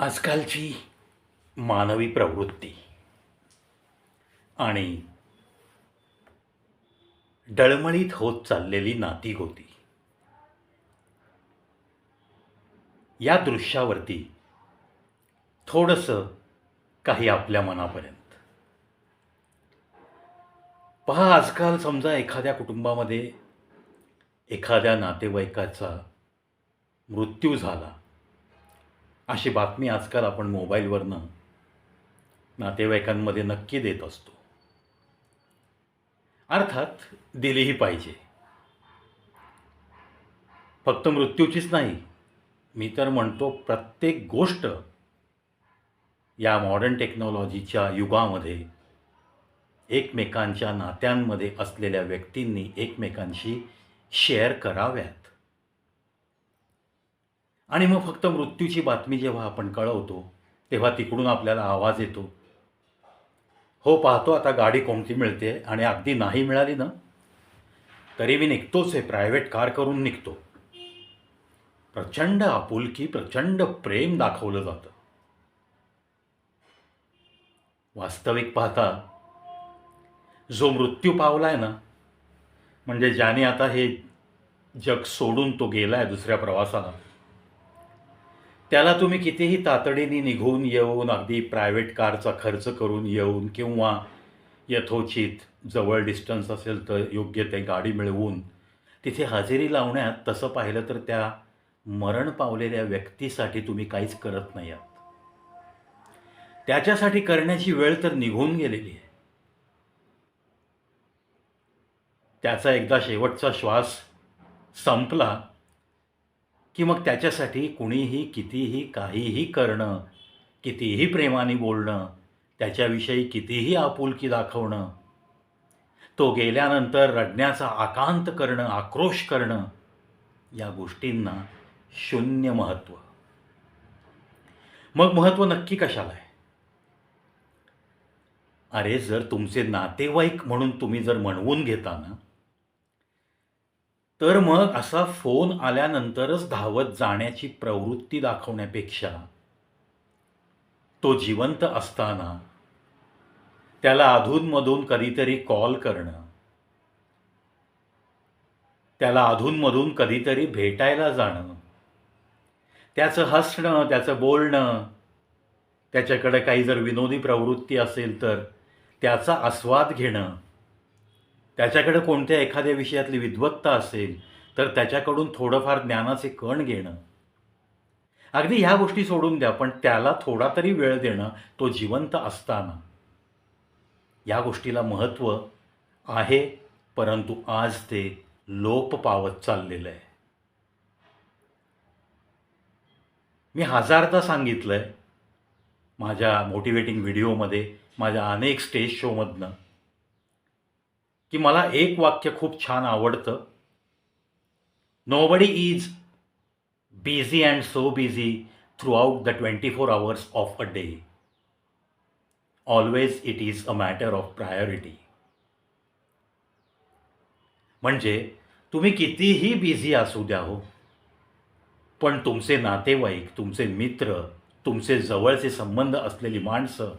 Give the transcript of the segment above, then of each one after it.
आजकालची मानवी प्रवृत्ती आणि डळमळीत होत चाललेली नाती होती या दृश्यावरती थोडंसं काही आपल्या मनापर्यंत. पहा आजकाल समजा एखाद्या कुटुंबामध्ये एखाद्या नातेवाईकाचा मृत्यू झाला. अशी बातमी आजकाल आपण मोबाईलवरनं नातेवाईकांमध्ये नक्की देत असतो. अर्थात दिलीही पाहिजे. फक्त मृत्यूचीच नाही मी तर म्हणतो प्रत्येक गोष्ट या मॉडर्न टेक्नॉलॉजीच्या युगामध्ये एकमेकांच्या नात्यांमध्ये असलेल्या व्यक्तींनी एकमेकांशी शेअर कराव्यात. आणि मग फक्त मृत्यूची बातमी जेव्हा आपण कळवतो तेव्हा तिकडून आपल्याला आवाज येतो. हो पाहतो आता गाडी कोणती मिळते आणि अगदी नाही मिळाली ना तरी मी निघतोच आहे प्रायव्हेट कार करून निघतो. प्रचंड आपुलकी प्रचंड प्रेम दाखवलं जातं. वास्तविक पाहता जो मृत्यू पावलाय ना म्हणजे ज्याने आता हे जग सोडून तो गेलाय दुसऱ्या प्रवासाला त्याला तुम्ही कितीही तातडीने निघून येऊन अगदी प्रायव्हेट कारचा खर्च करून येऊन किंवा यथोचित जवळ डिस्टन्स असेल तर योग्य ते गाडी मिळवून तिथे हजेरी लावण्यात तसं पाहिलं तर त्या मरण पावलेल्या व्यक्तीसाठी तुम्ही काहीच करत नाही आहात. त्याच्यासाठी करण्याची वेळ तर निघून गेलेली आहे. त्याचा एकदा शेवटचा श्वास संपला की मग त्याच्यासाठी कुणीही कितीही काहीही करणं कितीही प्रेमाने बोलणं त्याच्याविषयी कितीही आपुलकी दाखवणं तो गेल्यानंतर रडण्याचा आकांत करणं आक्रोश करणं या गोष्टींना शून्य महत्त्व मग महत्त्व नक्की कशाला आहे? अरे जर तुमचे नातेवाईक म्हणून तुम्ही जर म्हणवून घेता ना तर मग असा फोन आल्यानंतरच धावत जाण्याची प्रवृत्ती दाखवण्यापेक्षा तो जिवंत असताना त्याला अधूनमधून कधीतरी कॉल करणं त्याला अधूनमधून कधीतरी भेटायला जाणं त्याचं हसणं त्याचं बोलणं त्याच्याकडे काही जर विनोदी प्रवृत्ती असेल तर त्याचा आस्वाद घेणं त्याच्याकडे कोणत्या एखाद्या विषयातली विद्वत्ता असेल तर त्याच्याकडून थोडंफार ज्ञानाचे कण घेणं. अगदी ह्या गोष्टी सोडून द्या पण त्याला थोडा तरी वेळ देणं तो जिवंत असताना. या गोष्टीला महत्त्व आहे परंतु आज ते लोप पावत चाललेलं आहे मी हजारदा सांगितलं आहे माझ्या मोटिवेटिंग व्हिडिओमध्ये माझ्या अनेक स्टेज शोमधनं की मला एक वाक्य खूप छान आवडतं. Nobody is busy and so busy throughout the twenty four hours of a day always it is a matter of priority म्हणजे तुम्ही कितीही बिझी असू द्या हो पण तुमचे नातेवाईक तुमचे मित्र तुमचे जवळचे संबंध असलेली माणसं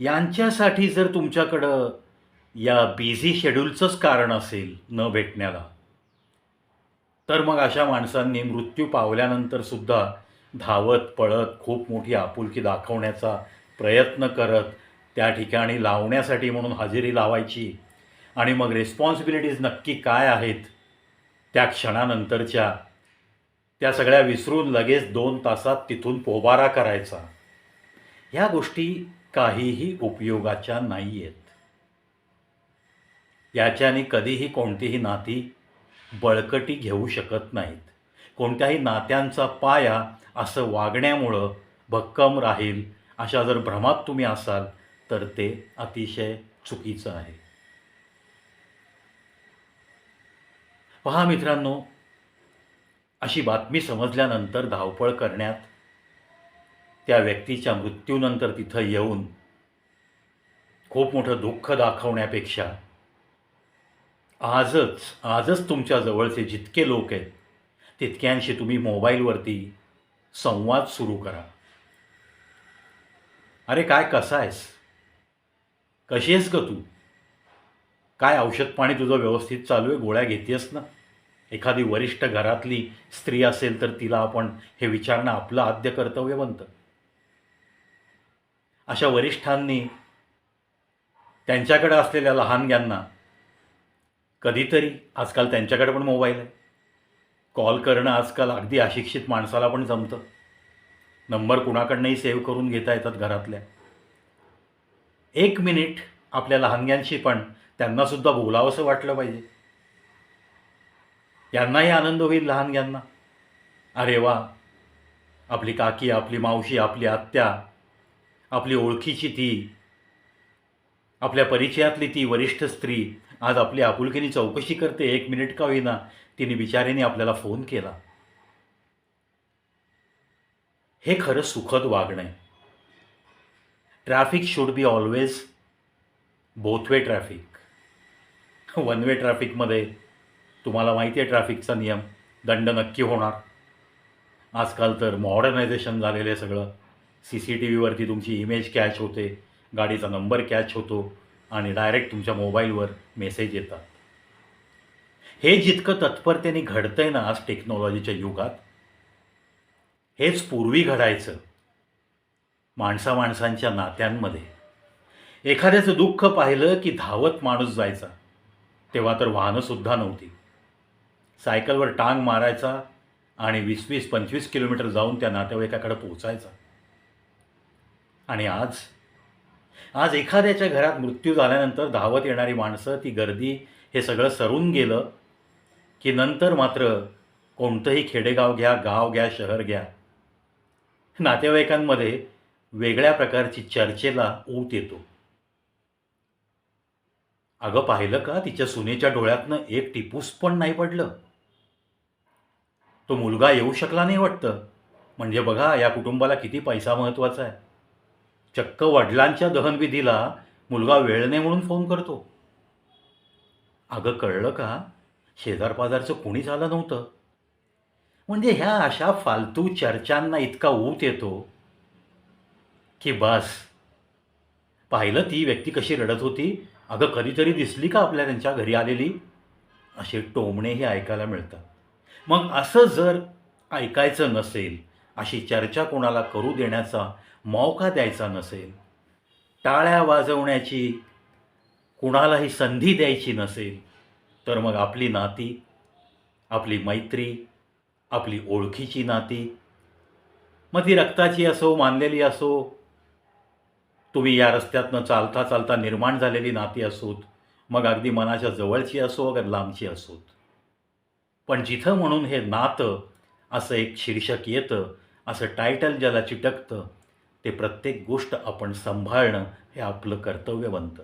यांच्यासाठी जर तुमच्याकडं या बिझी शेड्यूलचंच कारण असेल न भेटण्याला. तर मग अशा माणसांनी मृत्यू पावल्यानंतर सुद्धा धावत पळत खूप मोठी आपुलकी दाखवण्याचा प्रयत्न करत त्या ठिकाणी लावण्यासाठी म्हणून हजेरी लावायची. आणि मग रिस्पॉन्सिबिलिटीज नक्की काय आहेत त्या क्षणानंतरच्या त्या सगळ्या विसरून लगेच दोन तासात तिथून पोबारा करायचा. ह्या गोष्टी काहीही उपयोगाच्या नाही आहेत याच्याने कधीही कोणतीही नाती बळकटी घेऊ शकत नाहीत. कोणत्याही नात्यांचा पाया असं वागण्यामुळं भक्कम राहील अशा जर भ्रमात तुम्ही असाल तर ते अतिशय चुकीचं आहे. पहा मित्रांनो अशी बातमी समजल्यानंतर धावपळ करण्यात त्या व्यक्तीच्या मृत्यूनंतर तिथं येऊन खूप मोठं दुःख दाखवण्यापेक्षा आजच आजच तुमच्या जवळचे जितके लोक आहेत तितक्यांशी तुम्ही मोबाईलवरती संवाद सुरू करा. अरे काय कसा आहेस? कशी आहेस ग तू? काय औषध पाणी तुझं व्यवस्थित चालू आहे? गोळ्या घेतेस ना? एखादी वरिष्ठ घरातली स्त्री असेल तर तिला आपण हे विचारणं आपलं आद्य कर्तव्य बनतं अशा वरिष्ठांनी त्यांच्याकडे असलेल्या लहानग्यांना कधीतरी. आजकाल त्यांच्याकडे पण मोबाईल आहे. कॉल करणं आजकाल अगदी अशिक्षित माणसाला पण जमतं. नंबर कुणाकडनंही सेव्ह करून घेता येतात घरातल्या. एक मिनिट आपल्या लहानग्यांशी पण त्यांनासुद्धा बोलावंसं वाटलं पाहिजे. यांनाही आनंद होईल लहानग्यांना. अरे वा. आपली काकी आपली मावशी आपली आत्या आपली ओळखीची ती आपल्या परिचयातली ती वरिष्ठ स्त्री आज आपली आपुलकीने चौकशी करते एक मिनिट का होईना तिने बिचारीने आपल्याला फोन केला. हे खरं सुखद वागणं आहे. Traffic should be always both way traffic. One way ट्रॅफिकमध्ये तुम्हाला माहिती आहे ट्रॅफिकचा नियम दंड नक्की होणार. आजकाल तर मॉडर्नायझेशन झालेलं आहे सगळं. सी सी टी व्हीवरती तुमची इमेज कॅच होते गाडीचा नंबर कॅच होतो. आणि डायरेक्ट तुमच्या मोबाईलवर मेसेज येतात. हे जितकं तत्परतेने घडतंय ना आज टेक्नॉलॉजीच्या युगात हेच पूर्वी घडायचं. माणसा माणसांच्या नात्यांमध्ये. एखाद्याचं दुःख पाहिलं की धावत माणूस जायचा. तेव्हा तर वाहनंसुद्धा नव्हती. सायकलवर टांग मारायचा आणि वीस वीस पंचवीस किलोमीटर जाऊन त्या नातेवाईकाकडे पोचायचा आणि आज आज एखाद्याच्या घरात मृत्यू झाल्यानंतर धावत येणारी माणसं ती गर्दी हे सगळं सरून गेलं की नंतर मात्र कोणतंही खेडेगाव घ्या गाव घ्या शहर घ्या. नातेवाईकांमध्ये वेगळ्या प्रकारची चर्चेला ऊत येतो. अगं पाहिलं का तिच्या सुनेच्या डोळ्यातनं एक टिपूस पण नाही पडलं. तो मुलगा येऊ शकला नाही वाटतं. म्हणजे बघा या कुटुंबाला किती पैसा महत्त्वाचा आहे. चक्क वडिलांच्या दहनविधीला मुलगा वेळ नाही म्हणून फोन करतो. अगं कळलं का? शेजारपाजारचं कोणीच आलं नव्हतं. म्हणजे ह्या अशा फालतू चर्चांना इतका ऊत येतो की बस. पाहिलं ती व्यक्ती कशी रडत होती? अगं कधीतरी दिसली का आपल्या त्यांच्या घरी आलेली? असे टोमणेही ऐकायला मिळतात. मग असं जर ऐकायचं नसेल अशी चर्चा कोणाला करू देण्याचा मौका द्यायचा नसेल टाळ्या वाजवण्याची कुणालाही संधी द्यायची नसेल तर मग आपली नाती आपली मैत्री आपली ओळखीची नाती मग ती रक्ताची असो मानलेली असो तुम्ही या रस्त्यातनं चालता चालता निर्माण झालेली नाती असोत मग अगदी मनाच्या जवळची असो अगर लांबची असोत. पण जिथं म्हणून हे नातं असं एक शीर्षक येतं असं टायटल ज्याला चिटकतं ते प्रत्येक गोष्ट आपण सांभाळणं हे आपलं कर्तव्य बनतं.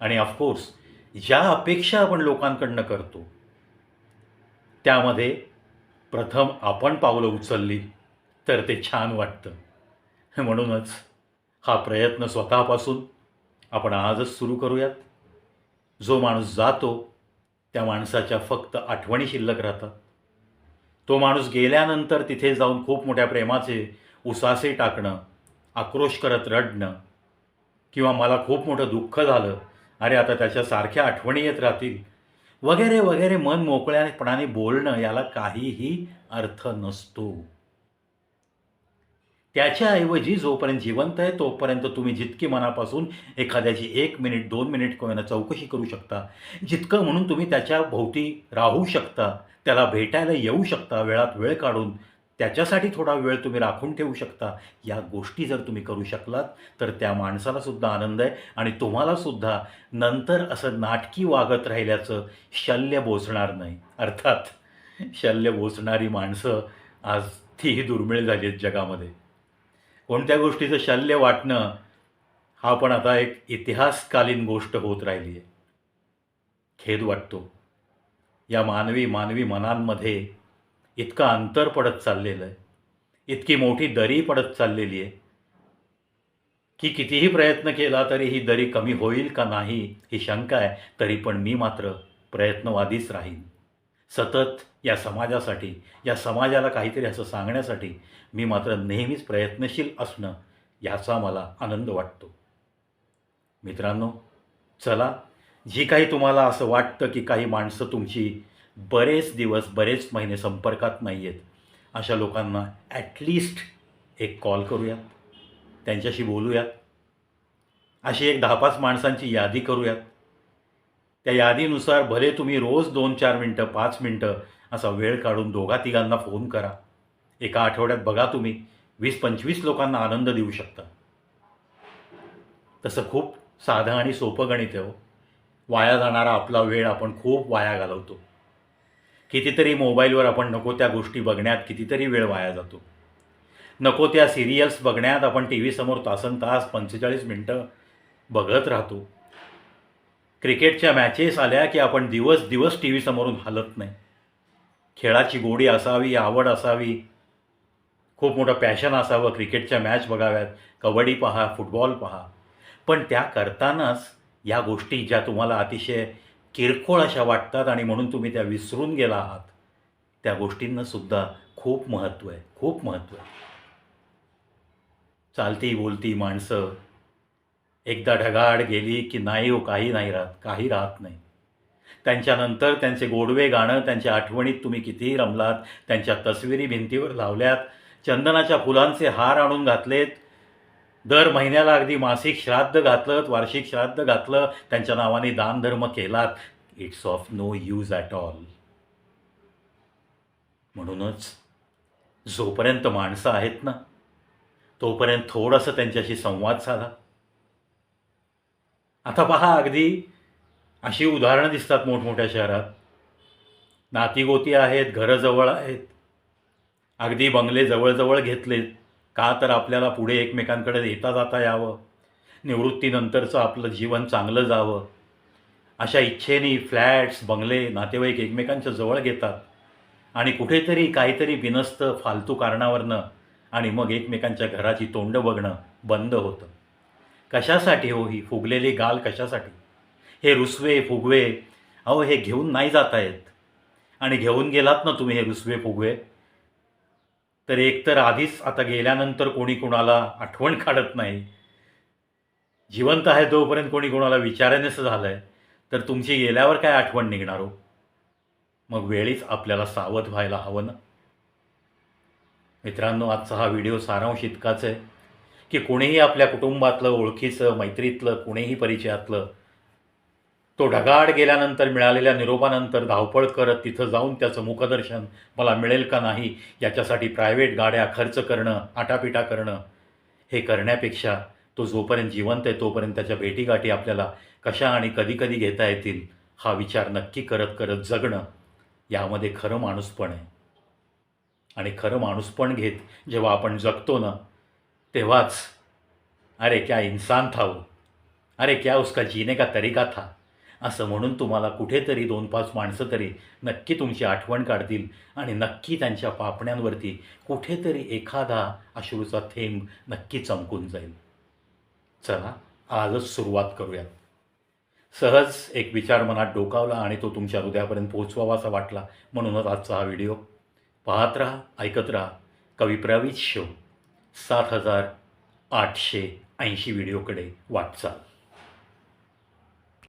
आणि ऑफकोर्स ज्या अपेक्षा आपण लोकांकडनं करतो त्यामध्ये प्रथम आपण पावलं उचलली तर ते छान वाटतं. म्हणूनच हा प्रयत्न स्वतःपासून आपण आजच सुरू करूयात. जो माणूस जातो त्या माणसाच्या फक्त आठवणी शिल्लक राहतात. तो माणूस गेल्यानंतर तिथे जाऊन खूप मोठ्या प्रेमाचे उसासे टाकणं आक्रोश करत रडणं किंवा मला खूप मोठं दुःख झालं अरे आता त्याच्या सारख्या आठवणी येत राहतील वगैरे वगैरे मन मोकळ्यापणाने बोलणं याला काहीही अर्थ नसतो. त्याच्याऐवजी जोपर्यंत जिवंत आहे तोपर्यंत तुम्ही जितकी मनापासून एखाद्याची एक मिनिट दोन मिनिट कोणाला चौकशी करू शकता. जितकं म्हणून तुम्ही त्याच्या भोवती राहू शकता त्याला भेटायला येऊ शकता वेळात वेळ काढून त्याच्यासाठी थोडा वेळ तुम्ही राखून ठेवू शकता. या गोष्टी जर तुम्ही करू शकलात तर त्या माणसाला सुद्धा आनंद आहे आणि तुम्हालासुद्धा नंतर असं नाटकी वागत राहिल्याचं शल्य बोचणार नाही. अर्थात शल्य बोचणारी माणसं आज तीही दुर्मिळ झाली आहेत जगामध्ये. कोणत्या गोष्टीचं शल्य वाटणं हा पण आता एक इतिहासकालीन गोष्ट होत राहिली आहे. खेद वाटतो. या मानवी मानवी मनांमध्ये इतकं अंतर पडत चाललेलं आहे. इतकी मोठी दरी पडत चाललेली आहे. की कितीही प्रयत्न केला तरी ही दरी कमी होईल का नाही ही शंका आहे. तरी पण मी मात्र प्रयत्नवादीच राहीन. सतत या समाजासाठी या समाजाला काहीतरी असं सांगण्यासाठी मी मात्र नेहमीच प्रयत्नशील असणं ह्याचा मला आनंद वाटतो. मित्रांनो चला जी काही तुम्हाला असं वाटतं की काही माणसं तुमची बरेच दिवस बरेच महिने संपर्कात नाही आहेत अशा लोकांना ॲटलिस्ट एक कॉल करूयात. त्यांच्याशी बोलूयात. अशी एक दहा पाच माणसांची यादी करूयात. त्या यादीनुसार भले तुम्ही रोज दोन चार मिनटं पाच मिनटं असा वेळ काढून दोघा तिघांना फोन करा. एका आठवड्यात बघा तुम्ही वीस पंचवीस लोकांना आनंद देऊ शकता. तसं खूप साधं आणि सोपं गणित आहे हो. वाया जाणारा आपला वेळ आपण खूप वाया घालवतो. कितीतरी मोबाईलवर आपण नको त्या गोष्टी बघण्यात कितीतरी वेळ वाया जातो. नको त्या सिरियल्स बघण्यात आपण टी व्हीसमोर तासन तास पंचेचाळीस मिनटं बघत राहतो. क्रिकेटच्या मॅचेस आल्या की आपण दिवस दिवस टी व्हीसमोरून हलत नाही. खेळाची गोडी असावी आवड असावी खूप मोठं पॅशन असावं क्रिकेटच्या मॅच बघाव्यात कबड्डी पहा फुटबॉल पहा. पण त्या करतानाच या गोष्टी ज्या तुम्हाला अतिशय किरकोळ अशा वाटतात आणि म्हणून तुम्ही त्या विसरून गेला आहात. त्या गोष्टींनासुद्धा खूप महत्त्व आहे खूप महत्त्व आहे. चालती बोलती माणसं एकदा ढगाड गेली की नाही हो काही नाही राहत काही राहत नाही. त्यांच्यानंतर त्यांचे गोडवे गाणं त्यांच्या आठवणीत तुम्ही कितीही रमलात त्यांच्या तस्विरी भिंतीवर लावल्यात चंदनाच्या फुलांचे हार आणून घातलेत दर महिन्याला अगदी मासिक श्राद्ध घातलं वार्षिक श्राद्ध घातलं त्यांच्या नावाने दानधर्म केलात. It's of no use at all म्हणूनच जोपर्यंत माणसं आहेत ना तोपर्यंत थोडंसं त्यांच्याशी संवाद साधा. आता पहा अगदी अशी उदाहरणं दिसतात मोठमोठ्या शहरात. नातीगोती आहेत घरं जवळ आहेत. अगदी बंगले जवळजवळ घेतलेत. का तर आपल्याला पुढे एकमेकांकडे येता जाता यावं? निवृत्तीनंतरचं आपलं जीवन चांगलं जावं? अशा इच्छेने फ्लॅट्स बंगले नातेवाईक एकमेकांच्या जवळ घेतात. आणि कुठेतरी काहीतरी बिनस्त फालतू कारणावरनं आणि मग एकमेकांच्या घराची तोंड बघणं बंद होतं. कशासाठी हो ही फुगलेली गाल कशासाठी? हे रुसवे फुगवे अहो हे घेऊन नाही जाता येत. आणि घेऊन गेलात ना तुम्ही हे रुसवे फुगवे? तर एकतर आधीच आता गेल्यानंतर कोणी कोणाला आठवण काढत नाही. जिवंत आहे तोपर्यंत कोणी कोणाला विचारानेच झालं आहे तर तुमची गेल्यावर काय आठवण निघणार हो? मग वेळीच आपल्याला सावध व्हायला हवं ना? मित्रांनो आजचा हा व्हिडिओ सारांश इतकाच आहे की कोणीही आपल्या कुटुंबातलं ओळखीचं मैत्रीतलं कुणीही परिचयातलं तो ढगाड गेल्यानंतर मिळालेल्या निरोपानंतर धावपळ करत तिथं जाऊन त्याचं मुखदर्शन मला मिळेल का नाही याच्यासाठी प्रायव्हेट गाड्या खर्च करणं आटापिटा करणं हे करण्यापेक्षा तो जोपर्यंत जिवंत आहे तोपर्यंत त्याच्या भेटीगाठी आपल्याला कशा आणि कधी कधी घेता येतील हा विचार नक्की करत करत जगणं यामध्ये खरं माणूसपण आहे. आणि खरं माणूसपण घेत जेव्हा आपण जगतो ना तेव्हाच अरे क्या इन्सान था वो. अरे क्या उसका जीने का तरीका था. असं म्हणून तुम्हाला कुठेतरी दोन पाच माणसं तरी नक्की तुमची आठवण काढतील आणि नक्की त्यांच्या पापण्यांवरती कुठेतरी एखादा अश्रूचा थेंब नक्की चमकून जाईल. चला आजच सुरुवात करूयात. सहज एक विचार मनात डोकावला आणि तो तुमच्या हृदयापर्यंत पोहोचवावासा वाटला म्हणूनच आजचा हा व्हिडिओ. पाहत राहा ऐकत राहा. कवी प्रवीत शो सात हजार आठशे ऐंशी व्हिडिओकडे वाटचाल.